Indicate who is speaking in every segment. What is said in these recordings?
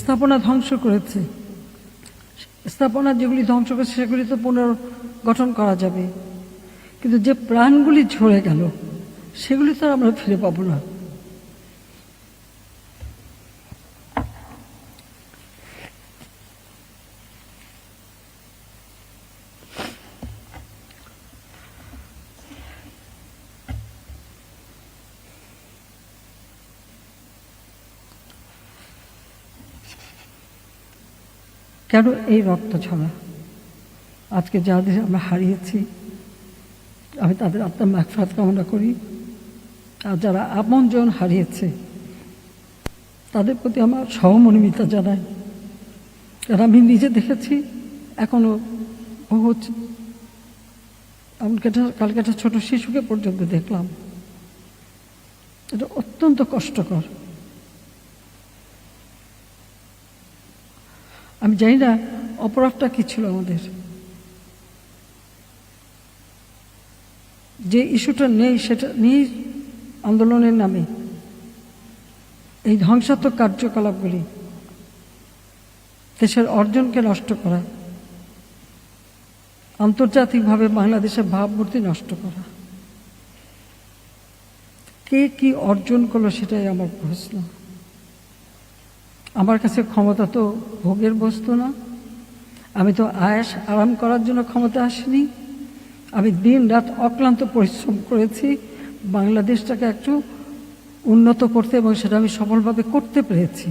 Speaker 1: স্থাপনা ধ্বংস করেছে। স্থাপনা যেগুলি ধ্বংস করেছে, সেগুলি তো পুনর্গঠন করা যাবে। কিন্তু যে প্রাণগুলি ঝরে গেল, সেগুলি তো আমরা ফিরে পাবো না। কেন এই রক্ত ছড়া আজকে যাদের আমরা হারিয়েছি, আমি তাদের আত্মার মাগফাত কামনা করি। আর যারা আপনজন হারিয়েছে, তাদের প্রতি আমার সহমর্মিতা জানাই। কারণ আমি নিজে দেখেছি এখনও বহু এমনকি কালকে একটা ছোট শিশুকে পর্যন্ত দেখলাম। এটা অত্যন্ত কষ্টকর। আমি জানি না, অপরাধটা কি ছিল আমাদের। যে ইস্যুটা নেই, সেটা নেই আন্দোলনের নামে। এই ধ্বংসাত্মক কার্যকলাপগুলি দেশের অর্জনকে নষ্ট করা, আন্তর্জাতিকভাবে বাংলাদেশের ভাবমূর্তি নষ্ট করা। কে কি অর্জন করল সেটাই আমার প্রশ্ন। আমার কাছে ক্ষমতা তো ভোগের বস্তু না। আমি তো আয়াস আরাম করার জন্য ক্ষমতা আসিনি। আমি দিন রাত অক্লান্ত পরিশ্রম করেছি। বাংলাদেশটাকে একটু উন্নত করতে এবং সেটা আমি সফলভাবে করতে পেরেছি।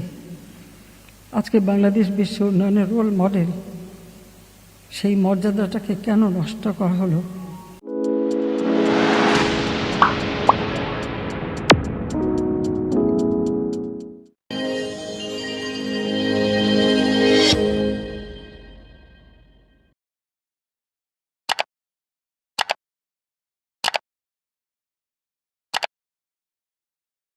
Speaker 1: আজকে বাংলাদেশ বিশ্ব উন্নয়নের রোল মডেল সেই মর্যাদাটাকে কেন নষ্ট করা হলো?